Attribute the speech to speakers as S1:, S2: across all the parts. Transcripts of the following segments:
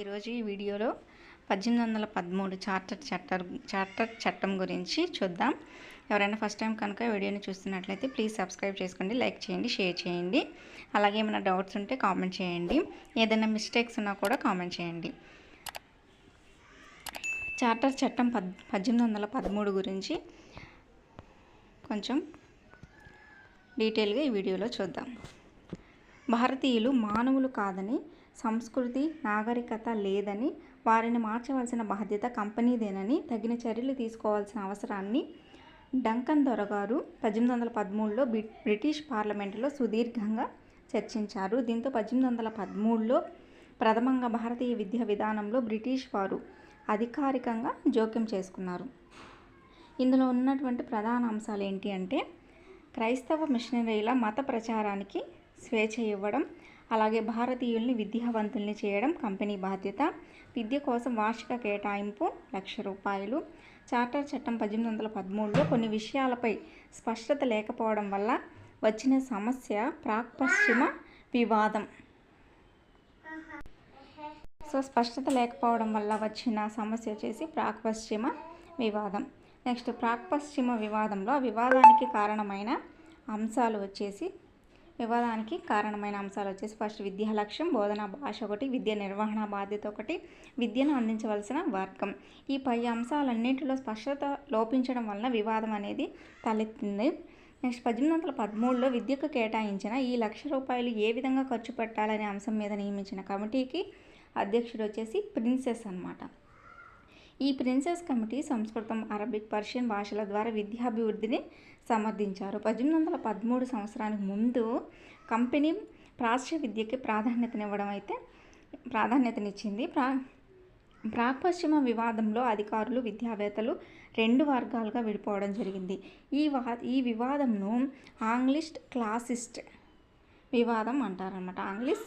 S1: ఈరోజు ఈ వీడియోలో పద్దెనిమిది వందల పదమూడు చార్టర్ చట్టర్ చార్టర్ చట్టం గురించి చూద్దాం. ఎవరైనా ఫస్ట్ టైం కనుక వీడియోని చూస్తున్నట్లయితే ప్లీజ్ సబ్స్క్రైబ్ చేసుకోండి లైక్ చేయండి షేర్ చేయండి. అలాగే ఏమైనా డౌట్స్ ఉంటే కామెంట్ చేయండి. ఏదైనా మిస్టేక్స్ ఉన్నా కూడా కామెంట్ చేయండి. చార్టర్ చట్టం పద్ పద్దెనిమిది వందల పదమూడు గురించి కొంచెం డీటెయిల్గా ఈ వీడియోలో చూద్దాం. భారతీయులు మానవులు కాదని సంస్కృతి నాగరికత లేదని వారిని మార్చవలసిన బాధ్యత కంపెనీదేనని తగిన చర్యలు తీసుకోవాల్సిన అవసరాన్ని డంకన్ దొరగారు పద్దెనిమిది వందల పదమూడులో బ్రిటిష్ పార్లమెంటులో సుదీర్ఘంగా చర్చించారు. దీంతో పద్దెనిమిది వందల పదమూడులో ప్రథమంగా భారతీయ విద్యా విధానంలో బ్రిటిష్ వారు అధికారికంగా జోక్యం చేసుకున్నారు. ఇందులో ఉన్నటువంటి ప్రధాన అంశాలు ఏంటి అంటే క్రైస్తవ మిషనరీల మత ప్రచారానికి స్వేచ్ఛ ఇవ్వడం అలాగే భారతీయుల్ని విద్యావంతుల్ని చేయడం కంపెనీ బాధ్యత. విద్య కోసం వార్షిక కేటాయింపు లక్ష రూపాయలు. చార్టర్ చట్టం పద్దెనిమిది వందల పదమూడులో కొన్ని విషయాలపై స్పష్టత లేకపోవడం వల్ల వచ్చిన సమస్య ప్రాక్ పశ్చిమ వివాదం. సో స్పష్టత లేకపోవడం వల్ల వచ్చిన సమస్య వచ్చేసి ప్రాక్ పశ్చిమ వివాదం. నెక్స్ట్ ప్రాక్ పశ్చిమ వివాదంలో వివాదానికి కారణమైన అంశాలు వచ్చేసి వివాదానికి కారణమైన అంశాలు వచ్చేసి ఫస్ట్ విద్యా లక్ష్యం బోధనా భాష ఒకటి విద్య నిర్వహణ బాధ్యత ఒకటి విద్యను అందించవలసిన వర్గం. ఈ పై అంశాలన్నింటిలో స్పష్టత లోపించడం వలన వివాదం అనేది తలెత్తింది. నెక్స్ట్ పద్దెనిమిది వందల పదమూడులో విద్యకు కేటాయించిన ఈ లక్ష రూపాయలు ఏ విధంగా ఖర్చు పెట్టాలనే అంశం మీద నియమించిన కమిటీకి అధ్యక్షుడు వచ్చేసి ప్రిన్సెస్ అనమాట ఈ ప్రిన్సెస్ కమిటీ సంస్కృతం అరబిక్ పర్షియన్ భాషల ద్వారా విద్యాభివృద్ధిని సమర్థించారు. పద్దెనిమిది వందల పదమూడు సంవత్సరానికి ముందు కంపెనీ ప్రాచ్య విద్యకి ప్రాధాన్యతనివ్వడం అయితే ప్రాధాన్యతనిచ్చింది. ప్రా ప్రాపశ్చిమ వివాదంలో అధికారులు విద్యావేత్తలు రెండు వర్గాలుగా విడిపోవడం జరిగింది. ఈ వా ఈ వివాదంను ఆంగ్లిస్ట్ క్లాసిస్ట్ వివాదం అంటారనమాట ఆంగ్లిష్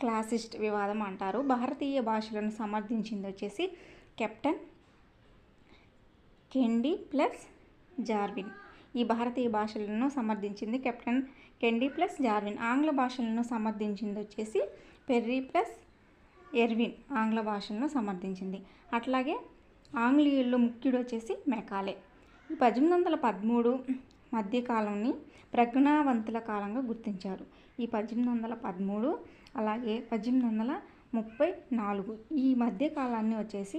S1: క్లాసిస్ట్ వివాదం అంటారు. భారతీయ భాషలను సమర్థించింది వచ్చేసి కెప్టెన్ కెండి ప్లస్ జార్విన్. ఈ భారతీయ భాషలను సమర్థించింది కెప్టెన్ కెండి ప్లస్ జార్విన్. ఆంగ్ల భాషలను సమర్థించింది వచ్చేసి పెర్రీ ప్లస్ ఎర్విన్ ఆంగ్ల భాషలను సమర్థించింది. అట్లాగే ఆంగ్లేయుల్లో ముఖ్యుడు వచ్చేసి మెకాలే. ఈ పద్దెనిమిది వందల పదమూడు మధ్యకాలంని ప్రజ్ఞావంతుల కాలంగా గుర్తించారు. ఈ పద్దెనిమిది వందల పదమూడు అలాగే పద్దెనిమిది వందల ముప్పై నాలుగు ఈ మధ్యకాలాన్ని వచ్చేసి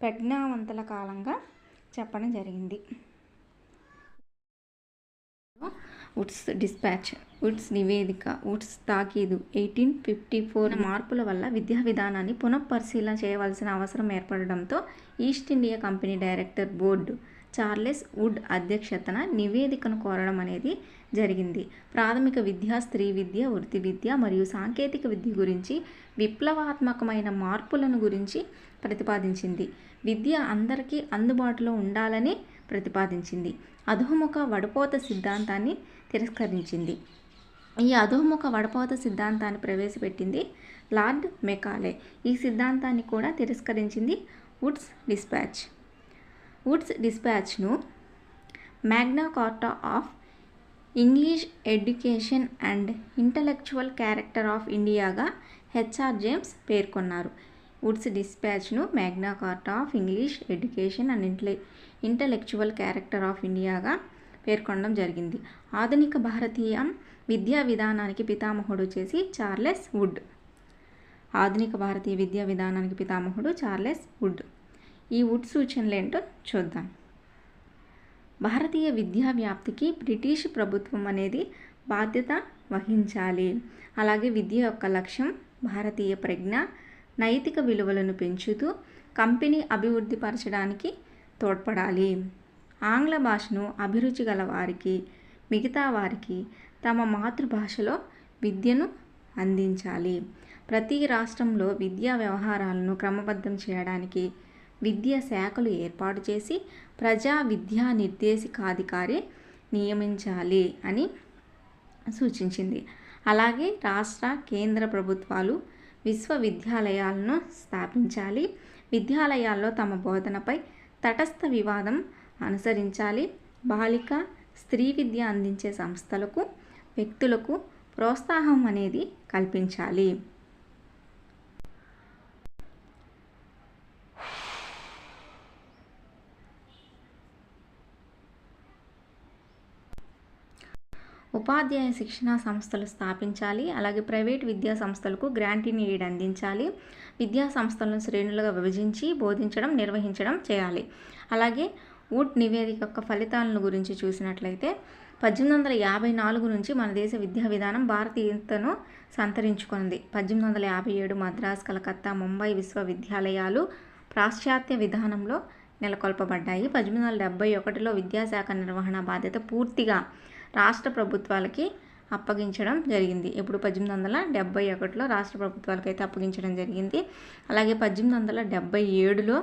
S1: ప్రజ్ఞావంతుల కాలంగా చెప్పడం జరిగింది. వుడ్స్ డిస్పాచ్ వుడ్స్ నివేదిక వుడ్స్ తాకీదు ఎయిటీన్ ఫిఫ్టీ ఫోర్ మార్పుల వల్ల విద్యా విధానాన్ని పునఃపరిశీలన చేయవలసిన అవసరం ఏర్పడడంతో East India company director board Charles Wood అధ్యక్షతన నివేదికను కోరడం అనేది జరిగింది. ప్రాథమిక విద్య స్త్రీ విద్య వృత్తి విద్య మరియు సాంకేతిక విద్య గురించి విప్లవాత్మకమైన మార్పులను గురించి ప్రతిపాదించింది. విద్య అందరికీ అందుబాటులో ఉండాలని ప్రతిపాదించింది. అధోముఖ వడపోత సిద్ధాంతాన్ని తిరస్కరించింది. ఈ అధోముఖ వడపోత సిద్ధాంతాన్ని ప్రవేశపెట్టింది లార్డ్ మెకాలే. ఈ సిద్ధాంతాన్ని కూడా తిరస్కరించింది Woods dispatch. Woods డిస్పాచ్ను Magna Carta of English education and intellectual character of ఇండియాగా HR James పేర్కొన్నారు. Woods డిస్పాచ్ను Magna Carta of English education and intel intellectual character of ఇండియాగా పేర్కొనడం జరిగింది. ఆధునిక భారతీయ విద్యా విధానానికి పితామహుడు వచ్చేసి చార్లెస్ వుడ్. ఆధునిక భారతీయ విద్యా విధానానికి పితామహుడు చార్లెస్ వుడ్. ఈ వుడ్ సూచనలు ఏంటో చూద్దాం. భారతీయ విద్యా వ్యాప్తికి బ్రిటిష్ ప్రభుత్వం అనేది బాధ్యత వహించాలి. అలాగే విద్య యొక్క లక్ష్యం భారతీయ ప్రజ్ఞ నైతిక విలువలను పెంచుతూ కంపెనీ అభివృద్ధి పరచడానికి తోడ్పడాలి. ఆంగ్ల భాషను అభిరుచి గల వారికి మిగతా వారికి తమ మాతృభాషలో విద్యను అందించాలి. ప్రతి రాష్ట్రంలో విద్యా వ్యవహారాలను క్రమబద్ధం చేయడానికి విద్యా శాఖలు ఏర్పాటు చేసి ప్రజా విద్యా నిర్దేశికాధికారి నియమించాలి అని సూచించింది. అలాగే రాష్ట్ర కేంద్ర ప్రభుత్వాలు విశ్వవిద్యాలయాలను స్థాపించాలి. విద్యాలయాల్లో తమ బోధనపై తటస్థ వివాదం అనుసరించాలి. బాలిక స్త్రీ విద్య అందించే సంస్థలకు వ్యక్తులకు ప్రోత్సాహం అనేది కల్పించాలి. ఉపాధ్యాయ శిక్షణా సంస్థలు స్థాపించాలి అలాగే ప్రైవేట్ విద్యా సంస్థలకు గ్రాంటీని ఎయిడ్ అందించాలి విద్యా సంస్థలను శ్రేణులుగా విభజించి బోధించడం నిర్వహించడం చేయాలి. అలాగే వుడ్ నివేదిక యొక్క ఫలితాలను గురించి చూసినట్లయితే పద్దెనిమిది వందల యాభై నాలుగు నుంచి మన దేశ విద్యా విధానం భారతీయతను సంతరించుకుంది పద్దెనిమిది వందల యాభై ఏడు మద్రాస్ కలకత్తా ముంబై విశ్వవిద్యాలయాలు పాశ్చాత్య విధానంలో నెలకొల్పబడ్డాయి. పద్దెనిమిది వందల డెబ్బై ఒకటిలో విద్యాశాఖ నిర్వహణ బాధ్యత పూర్తిగా రాష్ట్ర ప్రభుత్వాలకి అప్పగించడం జరిగింది. ఇప్పుడు పద్దెనిమిది వందల డెబ్బై ఒకటిలో రాష్ట్ర ప్రభుత్వాలకి అయితే అప్పగించడం జరిగింది. అలాగే పద్దెనిమిది వందల డెబ్బై ఏడులో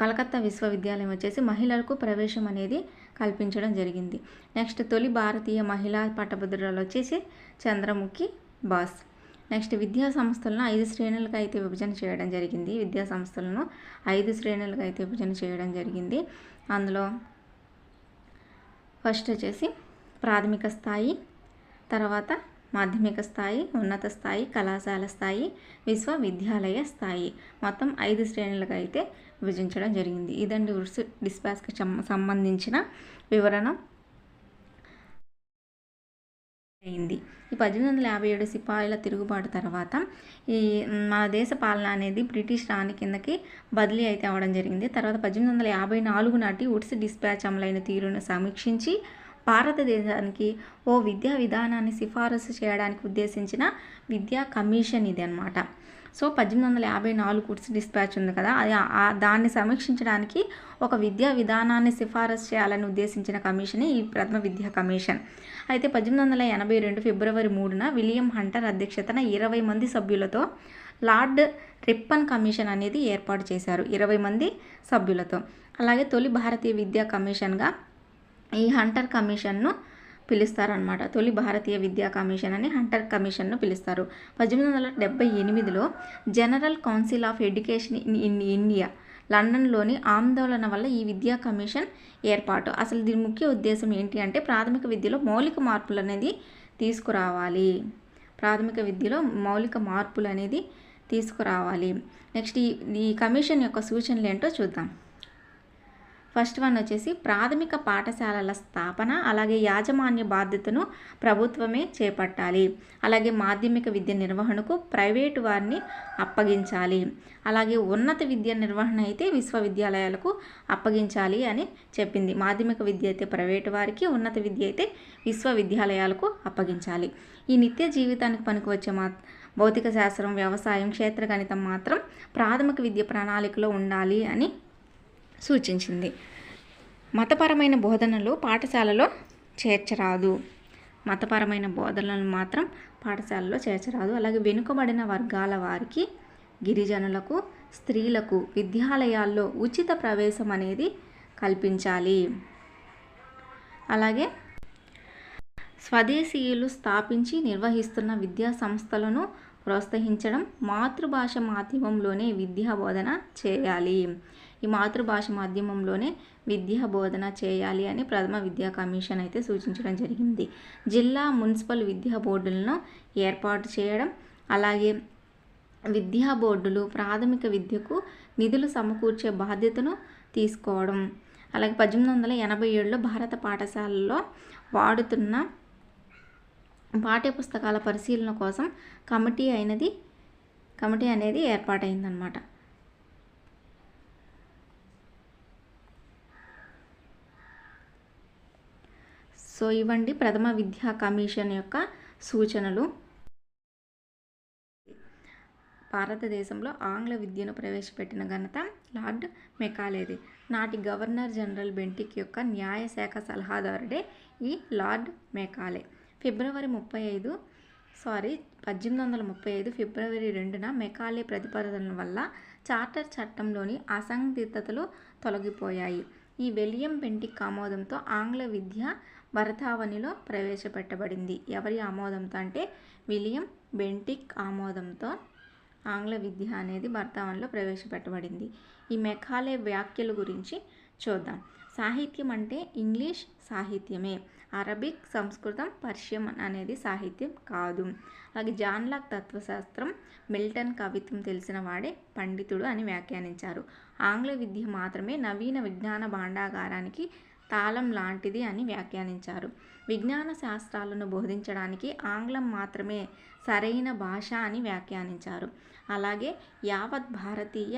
S1: కలకత్తా విశ్వవిద్యాలయం వచ్చేసి మహిళలకు ప్రవేశం అనేది కల్పించడం జరిగింది. నెక్స్ట్ తొలి భారతీయ మహిళా పట్టభద్రురాలు వచ్చేసి చంద్రముఖి బాస్. నెక్స్ట్ విద్యా సంస్థలను ఐదు శ్రేణులకు అయితే విభజన చేయడం జరిగింది. విద్యా సంస్థలను ఐదు శ్రేణులకు అయితే విభజన చేయడం జరిగింది. అందులో ఫస్ట్ వచ్చేసి ప్రాథమిక స్థాయి తర్వాత మాధ్యమిక స్థాయి ఉన్నత స్థాయి కళాశాల స్థాయి విశ్వవిద్యాలయ స్థాయి. మొత్తం ఐదు శ్రేణులుగా అయితే విభజించడం జరిగింది. ఇదండి ఉర్సు డిస్పాస్కి సంబంధించిన వివరణ. అయింది. ఈ పద్దెనిమిది వందల యాభై ఏడు సిపాయిల తిరుగుబాటు తర్వాత ఈ మన దేశ పాలన అనేది బ్రిటిష్ రాణి కిందకి బదిలీ అయితే అవ్వడం జరిగింది. తర్వాత పద్దెనిమిది వందల యాభై నాలుగు నాటి ఉడ్స్ డిస్పాచ్ అమలైన తీరును సమీక్షించి భారతదేశానికి ఓ విద్యా విధానాన్ని సిఫారసు చేయడానికి ఉద్దేశించిన విద్యా కమిషన్ ఇది అనమాట సో పద్దెనిమిది వందల యాభై నాలుగు ఉడ్స్ డిస్పాచ్ ఉంది కదా. అది దాన్ని సమీక్షించడానికి ఒక విద్యా విధానాన్ని సిఫారసు చేయాలని ఉద్దేశించిన కమిషనే ఈ ప్రథమ విద్యా కమిషన్. అయితే పద్దెనిమిది వందల ఎనభై రెండు ఫిబ్రవరి మూడున విలియం హంటర్ అధ్యక్షతన ఇరవై మంది సభ్యులతో లార్డ్ రిప్పన్ కమిషన్ అనేది ఏర్పాటు చేశారు ఇరవై మంది సభ్యులతో. అలాగే తొలి భారతీయ విద్యా కమిషన్గా ఈ హంటర్ కమిషన్ను పిలుస్తారనమాట తొలి భారతీయ విద్యా కమిషన్ అని హంటర్ కమిషన్ను పిలుస్తారు. పద్దెనిమిది వందల డెబ్బై ఎనిమిదిలో general council of education in in India లండన్లోని ఆందోళన వల్ల ఈ విద్యా కమిషన్ ఏర్పాటు. అసలు దీని ముఖ్య ఉద్దేశం ఏంటి అంటే ప్రాథమిక విద్యలో మౌలిక మార్పులు అనేది తీసుకురావాలి. ప్రాథమిక విద్యలో మౌలిక మార్పులు అనేది తీసుకురావాలి. నెక్స్ట్ ఈ ఈ కమిషన్ యొక్క సూచనలు ఏంటో చూద్దాం. ఫస్ట్ వన్ వచ్చేసి ప్రాథమిక పాఠశాలల స్థాపన అలాగే యాజమాన్య బాధ్యతను ప్రభుత్వమే చేపట్టాలి. అలాగే మాధ్యమిక విద్య నిర్వహణకు ప్రైవేటు వారిని అప్పగించాలి. అలాగే ఉన్నత విద్య నిర్వహణ అయితే విశ్వవిద్యాలయాలకు అప్పగించాలి అని చెప్పింది. మాధ్యమిక విద్య అయితే ప్రైవేటు వారికి ఉన్నత విద్య అయితే విశ్వవిద్యాలయాలకు అప్పగించాలి. ఈ నిత్య జీవితానికి పనికివచ్చే మా భౌతిక శాస్త్రం వ్యవసాయం క్షేత్ర గణితం మాత్రం ప్రాథమిక విద్య ప్రణాళికలో ఉండాలి అని సూచించింది. మతపరమైన బోధనలు పాఠశాలలో చేర్చరాదు. మతపరమైన బోధనలను మాత్రం పాఠశాలలో చేర్చరాదు. అలాగే వెనుకబడిన వర్గాల వారికి గిరిజనులకు స్త్రీలకు విద్యాలయాల్లో ఉచిత ప్రవేశం అనేది కల్పించాలి. అలాగే స్వదేశీయులు స్థాపించి నిర్వహిస్తున్న విద్యా సంస్థలను ప్రోత్సహించడం మాతృభాష మాధ్యమంలోనే విద్యా బోధన చేయాలి. ఈ మాతృభాష మాధ్యమంలోనే విద్యా బోధన చేయాలి అని ప్రథమ విద్యా కమిషన్ అయితే సూచించడం జరిగింది. జిల్లా మున్సిపల్ విద్యా బోర్డులను ఏర్పాటు చేయడం అలాగే విద్యా బోర్డులు ప్రాథమిక విద్యకు నిధులు సమకూర్చే బాధ్యతను తీసుకోవడం అలాగే పద్దెనిమిది వందల ఎనభై ఏడులో భారత పాఠశాలలో వాడుతున్న పాఠ్యపుస్తకాల పరిశీలన కోసం కమిటీ అయినది కమిటీ అనేది ఏర్పాటైందనమాట సో ఇవ్వండి ప్రథమ విద్యా కమిషన్ యొక్క సూచనలు. భారతదేశంలో ఆంగ్ల విద్యను ప్రవేశపెట్టిన ఘనత లార్డ్ మెకాలేది. నాటి గవర్నర్ జనరల్ బెంటిక్ యొక్క న్యాయశాఖ సలహాదారుడే ఈ లార్డ్ మెకాలే. ఫిబ్రవరి ముప్పై ఐదు సారీ పద్దెనిమిది వందల ముప్పై ఐదు ఫిబ్రవరి రెండున మెకాలే ప్రతిపాదనల వల్ల చార్టర్ చట్టంలోని అసందిగ్ధతలు తొలగిపోయాయి. ఈ విలియం బెంటిక్ ఆమోదంతో ఆంగ్ల విద్య భరతావనిలో ప్రవేశపెట్టబడింది. ఎవరి ఆమోదంతో అంటే విలియం బెంటిక్ ఆమోదంతో ఆంగ్ల విద్య అనేది భర్తావనిలో ప్రవేశపెట్టబడింది. ఈ మెకాలే వ్యాఖ్యల గురించి చూద్దాం. సాహిత్యం అంటే ఇంగ్లీష్ సాహిత్యమే. అరబిక్ సంస్కృతం పర్షియం అనేది సాహిత్యం కాదు. అలాగే జాన్లాక్ తత్వశాస్త్రం మిల్టన్ కవిత్వం తెలిసిన వాడే పండితుడు అని వ్యాఖ్యానించారు. ఆంగ్ల విద్య మాత్రమే నవీన విజ్ఞాన భాండాగారానికి తాళం లాంటిది అని వ్యాఖ్యానించారు. విజ్ఞాన శాస్త్రాలను బోధించడానికి ఆంగ్లం మాత్రమే సరైన భాష అని వ్యాఖ్యానించారు. అలాగే యావత్ భారతీయ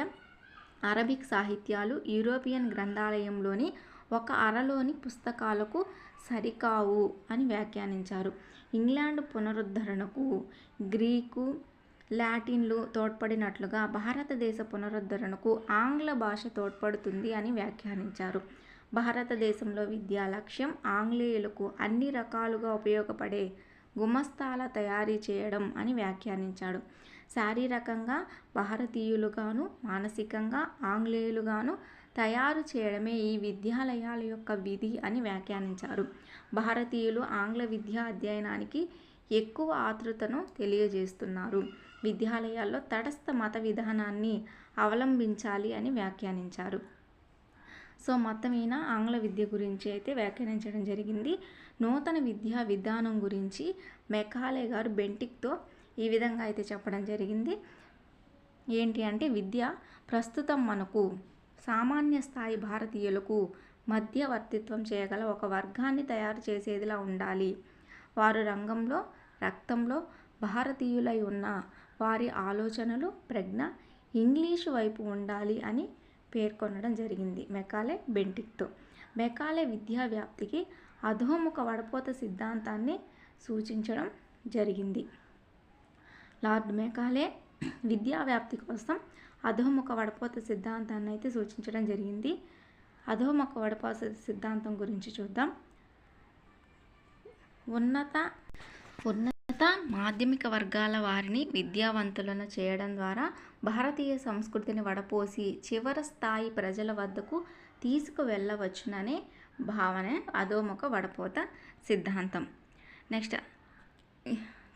S1: అరబిక్ సాహిత్యాలు యూరోపియన్ గ్రంథాలయంలోని ఒక అరలోని పుస్తకాలకు సరికావు అని వ్యాఖ్యానించారు. ఇంగ్లాండ్ పునరుద్ధరణకు గ్రీకు లాటిన్లు తోడ్పడినట్లుగా భారతదేశ పునరుద్ధరణకు ఆంగ్ల భాష తోడ్పడుతుంది అని వ్యాఖ్యానించారు. భారతదేశంలో విద్యా లక్ష్యం ఆంగ్లేయులకు అన్ని రకాలుగా ఉపయోగపడే గుమస్తాల తయారీ చేయడం అని వ్యాఖ్యానించాడు. శారీరకంగా భారతీయులుగాను మానసికంగా ఆంగ్లేయులుగాను తయారు చేయడమే ఈ విద్యాలయాల యొక్క విధి అని వ్యాఖ్యానించారు. భారతీయులు ఆంగ్ల విద్యా అధ్యయనానికి ఎక్కువ ఆతృతను తెలియజేస్తున్నారు. విద్యాలయాల్లో తటస్థ మత విధానాన్ని అవలంబించాలి అని వ్యాఖ్యానించారు. సో మొత్తం ఈయన ఆంగ్ల విద్య గురించి అయితే వ్యాఖ్యానించడం జరిగింది. నూతన విద్యా విధానం గురించి మెకాలే గారు బెంటిక్తో ఈ విధంగా అయితే చెప్పడం జరిగింది. ఏంటి అంటే విద్య ప్రస్తుతం మనకు సామాన్య స్థాయి భారతీయులకు మధ్యవర్తిత్వం చేయగల ఒక వర్గాన్ని తయారు చేసేదిలా ఉండాలి. వారు రంగంలో రక్తంలో భారతీయులై ఉన్న వారి ఆలోచనలు ప్రజ్ఞ ఇంగ్లీషు వైపు ఉండాలి అని పేర్కొనడం జరిగింది. మెకాలే బెంటిక్తో మెకాలే విద్యా వ్యాప్తికి అధోముఖ వడపోత సిద్ధాంతాన్ని సూచించడం జరిగింది. లార్డ్ మెకాలే విద్యా వ్యాప్తి కోసం అధోముఖ వడపోత సిద్ధాంతాన్ని అయితే సూచించడం జరిగింది. అధోముఖ వడపోత సిద్ధాంతం గురించి చూద్దాం. ఉన్నత ఉన్నత మాధ్యమిక వర్గాల వారిని విద్యావంతులను చేయడం ద్వారా భారతీయ సంస్కృతిని వడపోసి చివరి స్థాయి ప్రజల వద్దకు తీసుకువెళ్ళవచ్చుననే భావనే అధోముఖ వడపోత సిద్ధాంతం. నెక్స్ట్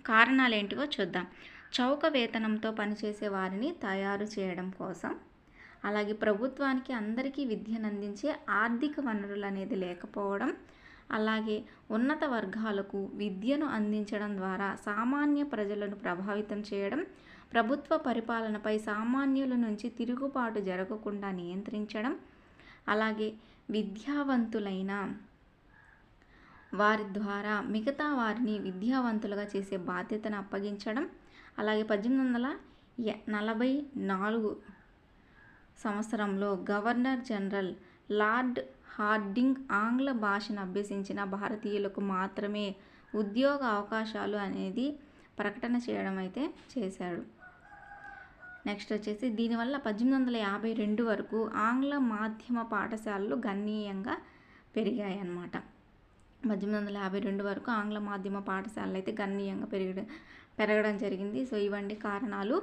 S1: కారణాలు ఏంటివో చూద్దాం. చౌక వేతనంతో పనిచేసే వారిని తయారు చేయడం కోసం. అలాగే ప్రభుత్వానికి అందరికీ విద్యను అందించే ఆర్థిక వనరులు అనేది లేకపోవడం అలాగే ఉన్నత వర్గాలకు విద్యను అందించడం ద్వారా సామాన్య ప్రజలను ప్రభావితం చేయడం ప్రభుత్వ పరిపాలనపై సామాన్యుల నుంచి తిరుగుబాటు జరగకుండా నియంత్రించడం అలాగే విద్యావంతులైన వారి ద్వారా మిగతా వారిని విద్యావంతులుగా చేసే బాధ్యతను అప్పగించడం అలాగే పద్దెనిమిది వందల నలభై నాలుగు సంవత్సరంలో గవర్నర్ జనరల్ లార్డ్ హార్డింగ్ ఆంగ్ల భాషను అభ్యసించిన భారతీయులకు మాత్రమే ఉద్యోగ అవకాశాలు అనేది ప్రకటన చేయడం అయితే చేశాడు. నెక్స్ట్ వచ్చేసి దీనివల్ల పద్దెనిమిది వందల యాభై రెండు వరకు ఆంగ్ల మాధ్యమ పాఠశాలలు గణనీయంగా పెరిగాయి అన్నమాట పద్దెనిమిది వందల యాభై రెండు వరకు ఆంగ్ల మాధ్యమ పాఠశాలలు అయితే గణనీయంగా పెరగడం పెరగడం జరిగింది. సో ఇవన్నీ కారణాలు.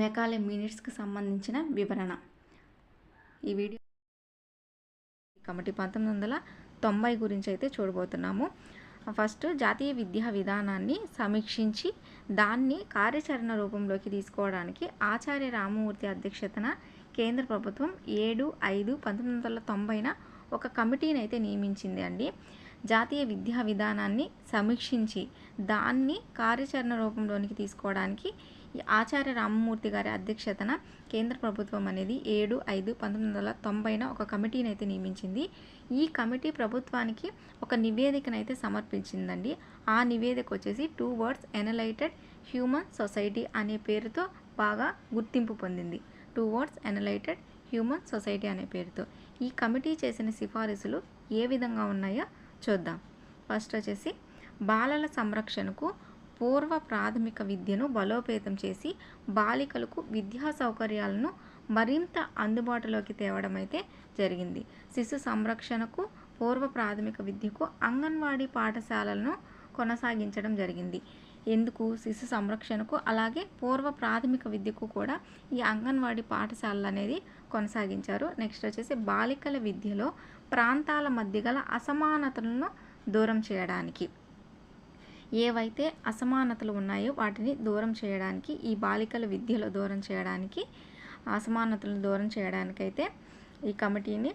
S1: మెకాలే మినిట్స్కి సంబంధించిన వివరణ. ఈ వీడియో కాబట్టి పంతొమ్మిది వందల తొంభై గురించి అయితే చూడబోతున్నాము. ఫస్ట్ జాతీయ విద్యా విధానాన్ని సమీక్షించి దాన్ని కార్యాచరణ రూపంలోకి తీసుకోవడానికి ఆచార్య రామమూర్తి అధ్యక్షతన కేంద్ర ప్రభుత్వం ఏడు ఐదు పంతొమ్మిది వందల తొంభైన ఒక కమిటీని అయితే నియమించింది అండి జాతీయ విద్యా విధానాన్ని సమీక్షించి దాన్ని కార్యాచరణ రూపంలోనికి తీసుకోవడానికి ఆచార్య రామమూర్తి గారి అధ్యక్షతన కేంద్ర ప్రభుత్వం అనేది ఏడు ఐదు పంతొమ్మిది వందల తొంభైన ఒక కమిటీని అయితే నియమించింది. ఈ కమిటీ ప్రభుత్వానికి ఒక నివేదికను అయితే సమర్పించిందండి. ఆ నివేదిక వచ్చేసి towards enlightened human society అనే పేరుతో బాగా గుర్తింపు పొందింది. Towards enlightened human society అనే పేరుతో. ఈ కమిటీ చేసిన సిఫారసులు ఏ విధంగా ఉన్నాయో చూద్దాం. ఫస్ట్ వచ్చేసి బాలల సంరక్షణకు పూర్వ ప్రాథమిక విద్యను బలోపేతం చేసి బాలికలకు విద్యా సౌకర్యాలను మరింత అందుబాటులోకి తేవడం అయితే జరిగింది. శిశు సంరక్షణకు పూర్వ ప్రాథమిక విద్యకు అంగన్వాడీ పాఠశాలలను కొనసాగించడం జరిగింది. ఎందుకు? శిశు సంరక్షణకు అలాగే పూర్వ ప్రాథమిక విద్యకు కూడా ఈ అంగన్వాడీ పాఠశాలలు అనేది కొనసాగించారు. నెక్స్ట్ వచ్చేసి బాలికల విద్యలో ప్రాంతాల మధ్య గల అసమానతలను దూరం చేయడానికి. ఏవైతే అసమానతలు ఉన్నాయో వాటిని దూరం చేయడానికి ఈ బాలికల విద్యలో దూరం చేయడానికి అసమానతలను దూరం చేయడానికైతే ఈ కమిటీని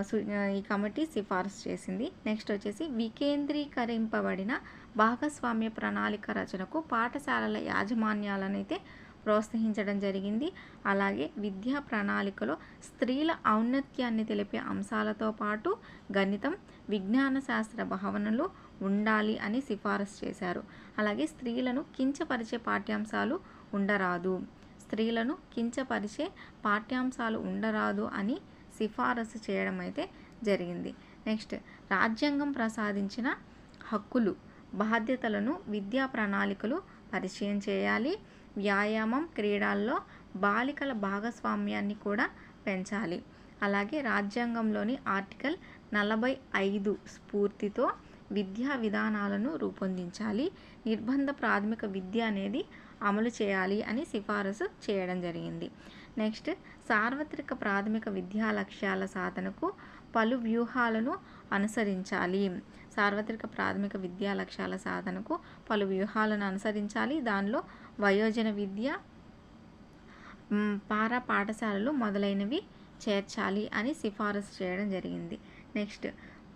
S1: సు- ఈ కమిటీ సిఫార్సు చేసింది. నెక్స్ట్ వచ్చేసి వికేంద్రీకరింపబడిన భాగస్వామ్య ప్రణాళిక రచనకు పాఠశాలల యాజమాన్యాలనైతే అయితే ప్రోత్సహించడం జరిగింది. అలాగే విద్యా ప్రణాళికలో స్త్రీల ఔన్నత్యాన్ని తెలిపే అంశాలతో పాటు గణితం విజ్ఞాన శాస్త్ర భావనలు ఉండాలి అని సిఫారసు చేశారు. అలాగే స్త్రీలను కించపరిచే పాఠ్యాంశాలు ఉండరాదు. స్త్రీలను కించపరిచే పాఠ్యాంశాలు ఉండరాదు అని సిఫారసు చేయడం అయితే జరిగింది. నెక్స్ట్ రాజ్యాంగం ప్రసాదించిన హక్కులు బాధ్యతలను విద్యా ప్రణాళికలు పరిచయం చేయాలి. వ్యాయామం క్రీడల్లో బాలికల భాగస్వామ్యాన్ని కూడా పెంచాలి. అలాగే రాజ్యాంగంలోని ఆర్టికల్ నలభై ఐదు స్ఫూర్తితో విద్యా విధానాలను రూపొందించాలి. నిర్బంధ ప్రాథమిక విద్య అనేది అమలు చేయాలి అని సిఫారసు చేయడం జరిగింది. నెక్స్ట్ సార్వత్రిక ప్రాథమిక విద్యా లక్ష్యాల సాధనకు పలు వ్యూహాలను అనుసరించాలి. సార్వత్రిక ప్రాథమిక విద్యా లక్ష్యాల సాధనకు పలు వ్యూహాలను అనుసరించాలి. దానిలో వయోజన విద్య పార పారా పాఠశాలలు మొదలైనవి చేర్చాలి అని సిఫారసు చేయడం జరిగింది. నెక్స్ట్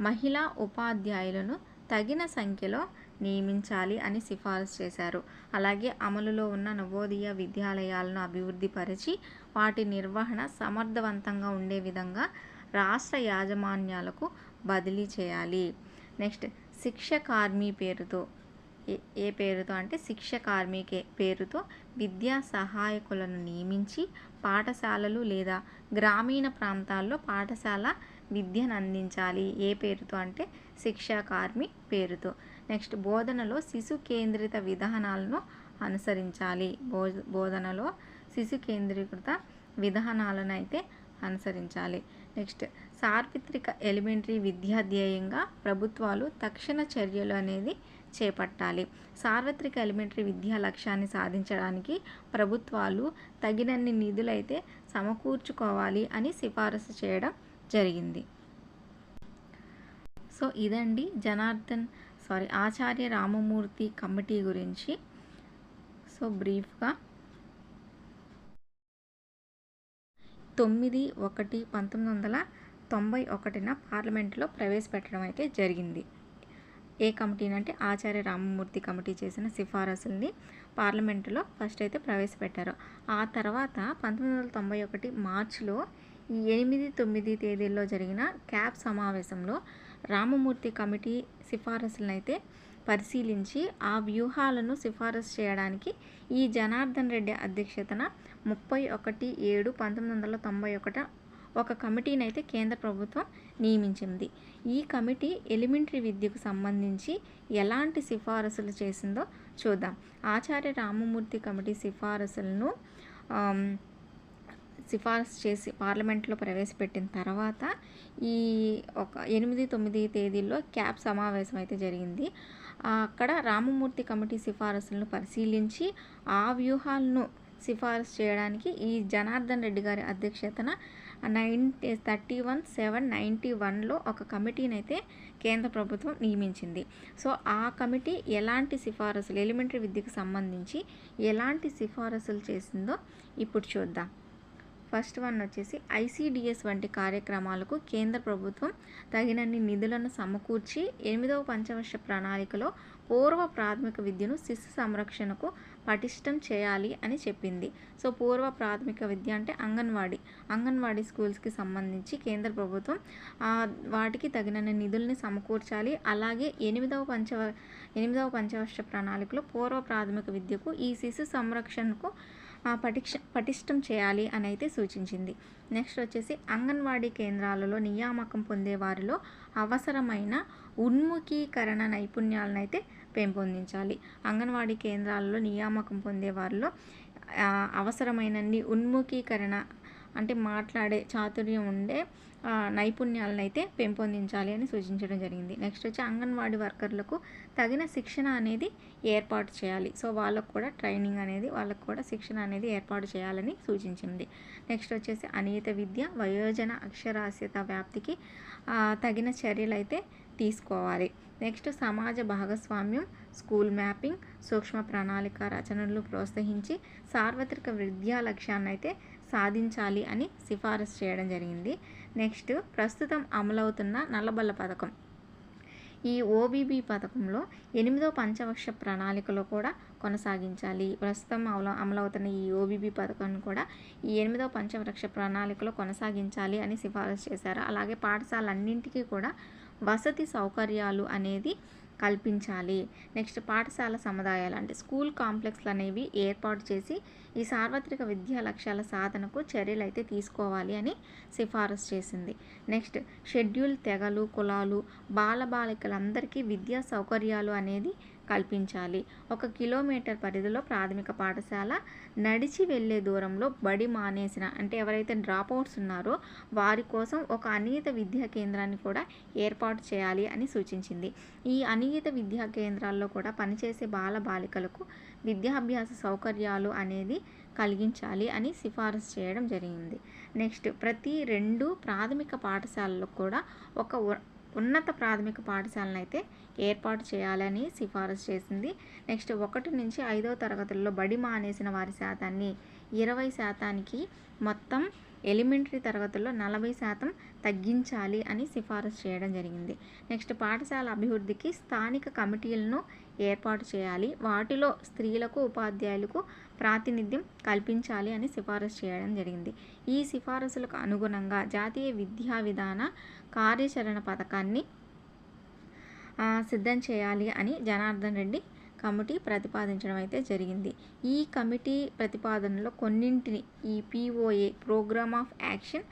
S1: మహిళా ఉపాధ్యాయులను తగిన సంఖ్యలో నియమించాలి అని సిఫారసు చేశారు. అలాగే అమలులో ఉన్న నవోదయ విద్యాలయాలను అభివృద్ధిపరిచి వాటి నిర్వహణ సమర్థవంతంగా ఉండే విధంగా రాష్ట్ర యాజమాన్యాలకు బదిలీ చేయాలి. నెక్స్ట్ శిక్ష కార్మి పేరుతో ఏ పేరుతో అంటే శిక్ష కార్మికే పేరుతో విద్యా సహాయకులను నియమించి పాఠశాలలు లేదా గ్రామీణ ప్రాంతాల్లో పాఠశాల విద్యను అందించాలి. ఏ పేరుతో అంటే శిక్షా కార్మి పేరుతో. నెక్స్ట్ బోధనలో శిశు కేంద్రిత విధానాలను అనుసరించాలి. బో బోధనలో శిశు కేంద్రీకృత విధానాలను అయితే అనుసరించాలి. నెక్స్ట్ సార్వత్రిక ఎలిమెంటరీ విద్యా ధ్యేయంగా ప్రభుత్వాలు తక్షణ చర్యలు అనేది చేపట్టాలి. సార్వత్రిక ఎలిమెంటరీ విద్యా లక్ష్యాన్ని సాధించడానికి ప్రభుత్వాలు తగినన్ని నిధులైతే సమకూర్చుకోవాలి అని సిఫారసు చేయడం జరిగింది. సో ఇదండి జనార్దన్ సారీ ఆచార్య రామమూర్తి కమిటీ గురించి. సో బ్రీఫ్గా తొమ్మిది ఒకటి పంతొమ్మిది వందల తొంభై ఒకటిన పార్లమెంట్లో ప్రవేశపెట్టడం అయితే జరిగింది. ఏ కమిటీని అంటే ఆచార్య రామమూర్తి కమిటీ చేసిన సిఫారసుల్ని పార్లమెంటులో ఫస్ట్ అయితే ప్రవేశపెట్టారు. ఆ తర్వాత పంతొమ్మిది వందల తొంభై ఒకటి మార్చిలో ఈ ఎనిమిది తొమ్మిది తేదీల్లో జరిగిన క్యాబ్ సమావేశంలో రామమూర్తి కమిటీ సిఫారసులను అయితే పరిశీలించి ఆ వ్యూహాలను సిఫారసు చేయడానికి ఈ జనార్దన్ రెడ్డి అధ్యక్షతన ముప్పై ఒకటి ఏడు పంతొమ్మిది వందల తొంభై ఒకట ఒక కమిటీని అయితే కేంద్ర ప్రభుత్వం నియమించింది. ఈ కమిటీ ఎలిమెంటరీ విద్యకు సంబంధించి ఎలాంటి సిఫారసులు చేసిందో చూద్దాం. ఆచార్య రామమూర్తి కమిటీ సిఫారసులను సిఫార్సు సిఫారసు చేసి పార్లమెంట్లో ప్రవేశపెట్టిన తర్వాత ఈ ఒక ఎనిమిది తొమ్మిది తేదీల్లో క్యాబ్ సమావేశం అయితే జరిగింది. అక్కడ రామమూర్తి కమిటీ సిఫారసులను పరిశీలించి ఆ వ్యూహాలను సిఫారసు చేయడానికి ఈ జనార్దన్ రెడ్డి గారి అధ్యక్షతన nine thirty one seven ninety వన్లో ఒక కమిటీని అయితే కేంద్ర ప్రభుత్వం నియమించింది. సో ఆ కమిటీ ఎలాంటి సిఫారసులు ఎలిమెంటరీ విద్యకు సంబంధించి ఎలాంటి సిఫారసులు చేసిందో ఇప్పుడు చూద్దాం. ఫస్ట్ వన్ వచ్చేసి ఐసీడిఎస్ వంటి కార్యక్రమాలకు కేంద్ర ప్రభుత్వం తగినన్ని నిధులను సమకూర్చి ఎనిమిదవ పంచవర్ష ప్రణాళికలో పూర్వ ప్రాథమిక విద్యను శిశు సంరక్షణకు పటిష్టం చేయాలి అని చెప్పింది. సో పూర్వ ప్రాథమిక విద్య అంటే అంగన్వాడీ. అంగన్వాడీ స్కూల్స్కి సంబంధించి కేంద్ర ప్రభుత్వం వాటికి తగినన్ని నిధుల్ని సమకూర్చాలి. అలాగే ఎనిమిదవ పంచ ఎనిమిదవ పంచవర్ష ప్రణాళికలో పూర్వ ప్రాథమిక విద్యకు ఈ శిశు సంరక్షణకు పటిక్ష పటిష్టం చేయాలి అని అయితే సూచించింది. నెక్స్ట్ వచ్చేసి అంగన్వాడీ కేంద్రాలలో నియామకం పొందే వారిలో అవసరమైన ఉన్ముఖీకరణ నైపుణ్యాలను అయితే పెంపొందించాలి. అంగన్వాడీ కేంద్రాలలో నియామకం పొందే వారిలో అవసరమైనన్ని ఉన్ముఖీకరణ అంటే మాట్లాడే చాతుర్యం ఉండే నైపుణ్యాలను అయితే పెంపొందించాలి అని సూచించడం జరిగింది. నెక్స్ట్ వచ్చి అంగన్వాడీ వర్కర్లకు తగిన శిక్షణ అనేది ఏర్పాటు చేయాలి. సో వాళ్ళకు కూడా ట్రైనింగ్ అనేది వాళ్ళకు కూడా శిక్షణ అనేది ఏర్పాటు చేయాలని సూచించింది. నెక్స్ట్ వచ్చేసి అనియత విద్య వయోజన అక్షరాస్యత వ్యాప్తికి తగిన చర్యలు అయితే తీసుకోవాలి. నెక్స్ట్ సమాజ భాగస్వామ్యం స్కూల్ మ్యాపింగ్ సూక్ష్మ ప్రణాళిక రచనలు ప్రోత్సహించి సార్వత్రిక విద్యా లక్ష్యాన్ని అయితే సాధించాలి అని సిఫారసు చేయడం జరిగింది. నెక్స్ట్ ప్రస్తుతం అమలవుతున్న నల్లబల్ల పథకం. ఈ ఓబీబీ పథకంలో ఎనిమిదో పంచవక్ష ప్రణాళికలో కూడా కొనసాగించాలి. ప్రస్తుతం అమలు అమలవుతున్న ఈ ఓబీబీ పథకాన్ని కూడా ఈ ఎనిమిదో పంచవక్ష ప్రణాళికలో కొనసాగించాలి అని సిఫారసు చేశారు. అలాగే పాఠశాలన్నింటికీ కూడా వసతి సౌకర్యాలు అనేది కల్పించాలి. నెక్స్ట్ పాఠశాల సముదాయాలు అంటే స్కూల్ కాంప్లెక్స్లు అనేవి ఏర్పాటు చేసి ఈ సార్వత్రిక విద్యా లక్ష్యాల సాధనకు చర్యలు అయితే తీసుకోవాలి అని సిఫారసు చేసింది. నెక్స్ట్ షెడ్యూల్ తెగలు కులాలు బాలబాలికలందరికీ విద్యా సౌకర్యాలు అనేది కల్పించాలి. ఒక కిలోమీటర్ పరిధిలో ప్రాథమిక పాఠశాల నడిచి వెళ్ళే దూరంలో బడి మానేసిన అంటే ఎవరైతే డ్రాప్అవుట్స్ ఉన్నారో వారి కోసం ఒక అనియత విద్యా కేంద్రాన్ని కూడా ఏర్పాటు చేయాలి అని సూచించింది. ఈ అనియత విద్యా కేంద్రాల్లో కూడా పనిచేసే బాల బాలికలకు విద్యాభ్యాస సౌకర్యాలు అనేది కలిగించాలి అని సిఫారసు చేయడం జరిగింది. నెక్స్ట్ ప్రతి రెండు ప్రాథమిక పాఠశాలలో కూడా ఒక ఉన్నత ప్రాథమిక పాఠశాలను అయితే ఏర్పాటు చేయాలని సిఫారసు చేసింది. నెక్స్ట్ ఒకటి నుంచి ఐదవ తరగతుల్లో బడి మానేసిన వారి శాతాన్ని ఇరవై శాతానికి మొత్తం ఎలిమెంటరీ తరగతుల్లో నలభై శాతం తగ్గించాలి అని సిఫారసు చేయడం జరిగింది. నెక్స్ట్ పాఠశాల అభివృద్ధికి స్థానిక కమిటీలను ఏర్పాటు చేయాలి. వాటిలో స్త్రీలకు ఉపాధ్యాయులకు ప్రాతినిధ్యం కల్పించాలి అని సిఫారసు చేయడం జరిగింది. ఈ సిఫారసులకు అనుగుణంగా జాతీయ విద్యా విధాన కార్యాచరణ పథకాన్ని సిద్ధం చేయాలి అని జనార్దన్ రెడ్డి కమిటీ ప్రతిపాదించడం అయితే జరిగింది. ఈ కమిటీ ప్రతిపాదనలో కొన్నింటిని ఈ పిఓఏ ప్రోగ్రామ్ ఆఫ్ యాక్షన్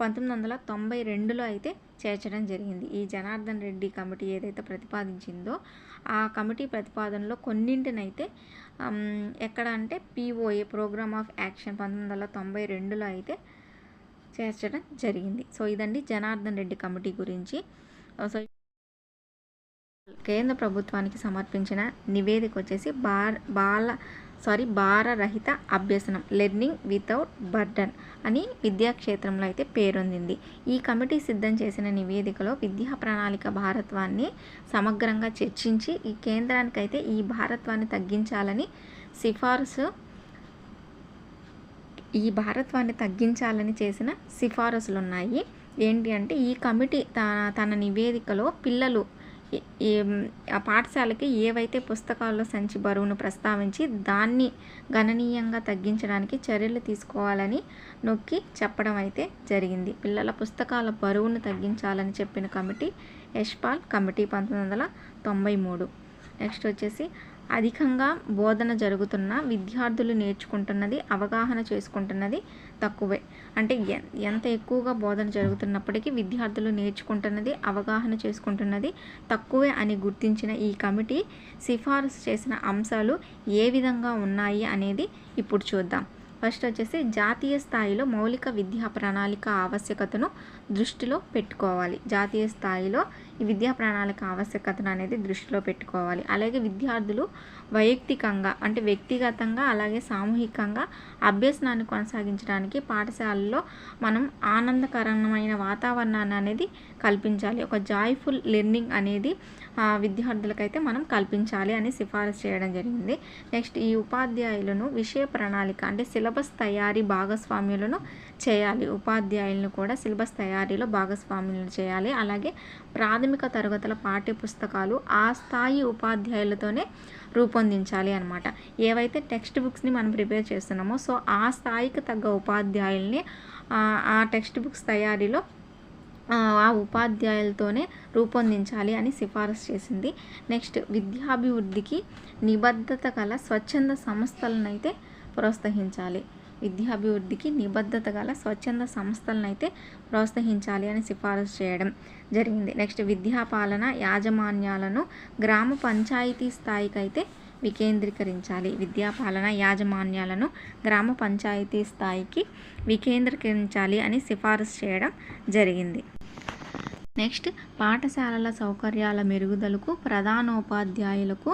S1: పంతొమ్మిది వందల తొంభై రెండులో అయితే చేర్చడం జరిగింది. ఈ జనార్దన్ రెడ్డి కమిటీ ఏదైతే ప్రతిపాదించిందో ఆ ఆ కమిటీ ప్రతిపాదనలో కొన్నింటినైతే ఎక్కడ అంటే పిఓఏ ప్రోగ్రామ్ ఆఫ్ యాక్షన్ పంతొమ్మిది వందల తొంభై రెండులో అయితే చేర్చడం జరిగింది. సో ఇదండి జనార్దన్ రెడ్డి కమిటీ గురించి. సో కేంద్ర ప్రభుత్వానికి సమర్పించిన నివేదిక వచ్చేసి బార్ బాల సారీ భారరహిత అభ్యసనం లెర్నింగ్ వితౌట్ బర్డన్ అని విద్యాక్షేత్రంలో అయితే పేరొందింది. ఈ కమిటీ సిద్ధం చేసిన నివేదికలో విద్యా ప్రణాళిక భారత్వాన్ని సమగ్రంగా చర్చించి ఈ కేంద్రానికైతే ఈ భారత్వాన్ని తగ్గించాలని సిఫార్సు ఈ భారత్వాన్ని తగ్గించాలని చేసిన సిఫారసులు ఉన్నాయి ఏంటి అంటే ఈ కమిటీ తన తన నివేదికలో పిల్లలు ఆ పాఠశాలకి ఏవైతే పుస్తకాల్లో సంచి బరువును ప్రస్తావించి దాన్ని గణనీయంగా తగ్గించడానికి చర్యలు తీసుకోవాలని నొక్కి చెప్పడం అయితే జరిగింది. పిల్లల పుస్తకాల బరువును తగ్గించాలని చెప్పిన కమిటీ యశ్పాల్ కమిటీ పంతొమ్మిది వందల తొంభై మూడు. నెక్స్ట్ వచ్చేసి అధికంగా బోధన జరుగుతున్న విద్యార్థులు నేర్చుకుంటున్నది అవగాహన చేసుకుంటున్నది తక్కువే. అంటే ఎంత ఎక్కువగా బోధన జరుగుతున్నప్పటికీ విద్యార్థులు నేర్చుకుంటున్నది అవగాహన చేసుకుంటున్నది తక్కువే అని గుర్తించిన ఈ కమిటీ సిఫారసు చేసిన అంశాలు ఏ విధంగా ఉన్నాయి అనేది ఇప్పుడు చూద్దాం. ఫస్ట్ వచ్చేసి జాతీయ స్థాయిలో మౌలిక విద్యా ప్రణాళిక ఆవశ్యకతను దృష్టిలో పెట్టుకోవాలి. జాతీయ స్థాయిలో ఈ విద్యా ప్రణాళిక ఆవశ్యకతను అనేది దృష్టిలో పెట్టుకోవాలి. అలాగే విద్యార్థులు వైయక్తికంగా అంటే వ్యక్తిగతంగా అలాగే సామూహికంగా అభ్యసనాన్ని కొనసాగించడానికి పాఠశాలలో మనం ఆనందకరమైన వాతావరణాన్ని అనేది కల్పించాలి. ఒక జాయ్ఫుల్ లెర్నింగ్ అనేది విద్యార్థులకైతే మనం కల్పించాలి అని సిఫారసు చేయడం జరిగింది. నెక్స్ట్ ఈ ఉపాధ్యాయులను విషయ ప్రణాళిక అంటే సిలబస్ తయారీ భాగస్వామ్యులను చేయాలి. ఉపాధ్యాయులను కూడా సిలబస్ తయారీలో భాగస్వామ్యులను చేయాలి. అలాగే ప్రాథమిక తరగతుల పాఠ్యపుస్తకాలు ఆ స్థాయి ఉపాధ్యాయులతోనే రూపొందించాలి అనమాట ఏవైతే టెక్స్ట్ బుక్స్ని మనం ప్రిపేర్ చేస్తున్నామో సో ఆ స్థాయికి తగ్గ ఉపాధ్యాయుల్ని ఆ టెక్స్ట్ బుక్స్ తయారీలో ఆ ఉపాధ్యాయులతోనే రూపొందించాలి అని సిఫారసు చేసింది. నెక్స్ట్ విద్యాభివృద్ధికి నిబద్ధత గల స్వచ్ఛంద సంస్థలనైతే ప్రోత్సహించాలి. విద్యాభివృద్ధికి నిబద్ధత గల స్వచ్ఛంద సంస్థలనైతే ప్రోత్సహించాలి అని సిఫారసు చేయడం జరిగింది. నెక్స్ట్ విద్యాపాలన యాజమాన్యాలను గ్రామ పంచాయతీ స్థాయికైతే వికేంద్రీకరించాలి. విద్యాపాలన యాజమాన్యాలను గ్రామ పంచాయతీ స్థాయికి వికేంద్రీకరించాలి అని సిఫారసు చేయడం జరిగింది. నెక్స్ట్ పాఠశాలల సౌకర్యాల మెరుగుదలకు ప్రధానోపాధ్యాయులకు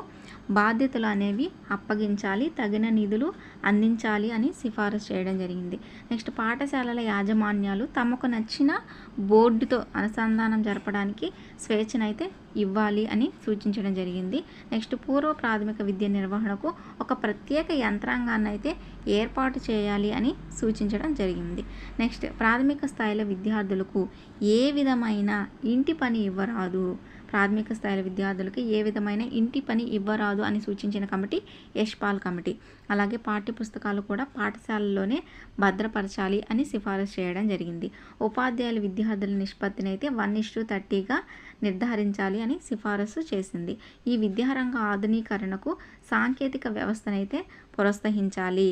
S1: బాధ్యతలు అనేవి అప్పగించాలి తగిన నిధులు అందించాలి అని సిఫారసు చేయడం జరిగింది. నెక్స్ట్ పాఠశాలల యాజమాన్యాలు తమకు నచ్చిన బోర్డుతో అనుసంధానం జరపడానికి స్వేచ్ఛనైతే ఇవ్వాలి అని సూచించడం జరిగింది. నెక్స్ట్ పూర్వ ప్రాథమిక విద్య నిర్వహణకు ఒక ప్రత్యేక యంత్రాంగాన్ని అయితే ఏర్పాటు చేయాలి అని సూచించడం జరిగింది. నెక్స్ట్ ప్రాథమిక స్థాయిలో విద్యార్థులకు ఏ విధమైన ఇంటి పని ఇవ్వరాదు ప్రాథమిక స్థాయిల విద్యార్థులకు ఏ విధమైన ఇంటి పని ఇవ్వరాదు అని సూచించిన కమిటీ యశ్పాల్ కమిటీ. అలాగే పాఠ్యపుస్తకాలు కూడా పాఠశాలలోనే భద్రపరచాలి అని సిఫారసు చేయడం జరిగింది. ఉపాధ్యాయుల విద్యార్థుల నిష్పత్తిని అయితే వన్ ఇష్టు థర్టీగా నిర్ధారించాలి అని సిఫారసు చేసింది. ఈ విద్యారంగ ఆధునీకరణకు సాంకేతిక వ్యవస్థనైతే ప్రోత్సహించాలి.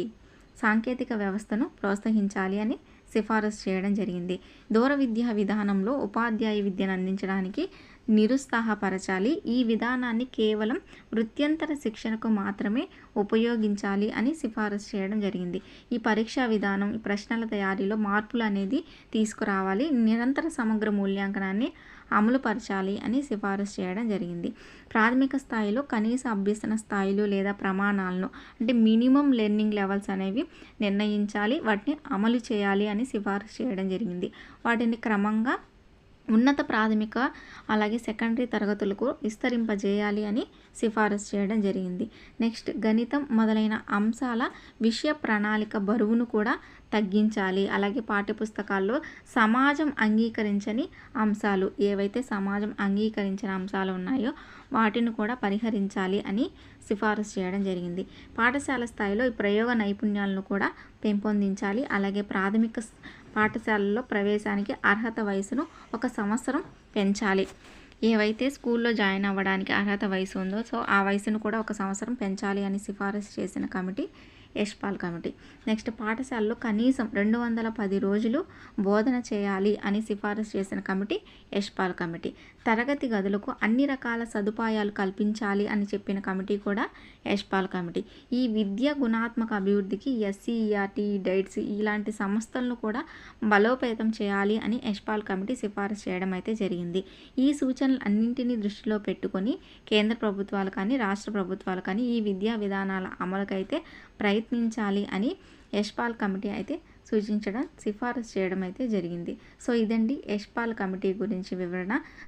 S1: సాంకేతిక వ్యవస్థను ప్రోత్సహించాలి అని సిఫారసు చేయడం జరిగింది. దూర విద్యా విధానంలో ఉపాధ్యాయ విద్యను అందించడానికి నిరుత్సాహపరచాలి. ఈ విధానాన్ని కేవలం వృత్యంతర శిక్షణకు మాత్రమే ఉపయోగించాలి అని సిఫారసు చేయడం జరిగింది. ఈ పరీక్షా విధానం ఈ ప్రశ్నల తయారీలో మార్పులు అనేది తీసుకురావాలి. నిరంతర సమగ్ర మూల్యాంకనాన్ని అమలుపరచాలి అని సిఫారసు చేయడం జరిగింది. ప్రాథమిక స్థాయిలో కనీస అభ్యసన స్థాయిలు లేదా ప్రమాణాలను అంటే మినిమం లెర్నింగ్ లెవెల్స్ అనేవి నిర్ణయించాలి. వాటిని అమలు చేయాలి అని సిఫారసు చేయడం జరిగింది. వాటిని క్రమంగా ఉన్నత ప్రాథమిక అలాగే సెకండరీ తరగతులకు విస్తరింపజేయాలి అని సిఫారసు చేయడం జరిగింది. నెక్స్ట్ గణితం మొదలైన అంశాల విషయ ప్రణాళిక బరువును కూడా తగ్గించాలి. అలాగే పాఠ్యపుస్తకాల్లో సమాజం అంగీకరించని అంశాలు ఏవైతే సమాజం అంగీకరించిన అంశాలు ఉన్నాయో వాటిని కూడా పరిహరించాలి అని సిఫారసు చేయడం జరిగింది. పాఠశాల స్థాయిలో ఈ ప్రయోగ నైపుణ్యాలను కూడా పెంపొందించాలి. అలాగే ప్రాథమిక పాఠశాలలో ప్రవేశానికి అర్హత వయసును ఒక సంవత్సరం పెంచాలి. ఏవైతే స్కూల్లో జాయిన్ అవ్వడానికి అర్హత వయసు ఉందో సో ఆ వయసును కూడా ఒక సంవత్సరం పెంచాలి అని సిఫారసు చేసిన కమిటీ యశ్పాల్ కమిటీ నెక్స్ట్ పాఠశాలలో కనీసం రెండు వందల పది రోజులు బోధన చేయాలి అని సిఫారసు చేసిన కమిటీ యశ్పాల్ కమిటీ. తరగతి గదులకు అన్ని రకాల సదుపాయాలు కల్పించాలి అని చెప్పిన కమిటీ కూడా యశ్పాల్ కమిటీ. ఈ విద్య గుణాత్మక అభివృద్ధికి ఎస్సీఈఆర్టీ డైట్స్ ఇలాంటి సంస్థలను కూడా బలోపేతం చేయాలి అని యశ్పాల్ కమిటీ సిఫారసు చేయడం అయితే జరిగింది. ఈ సూచనలు అన్నింటినీ దృష్టిలో పెట్టుకొని కేంద్ర ప్రభుత్వాలు కానీ రాష్ట్ర ప్రభుత్వాలు కానీ ఈ విద్యా విధానాల అమలుకైతే ప్రయత్నం ప్రయత్నించాలి అని యశ్పాల్ కమిటీ అయితే సూచించడం సిఫారసు చేయడం అయితే జరిగింది. సో ఇదండి యశ్పాల్ కమిటీ గురించి వివరణ.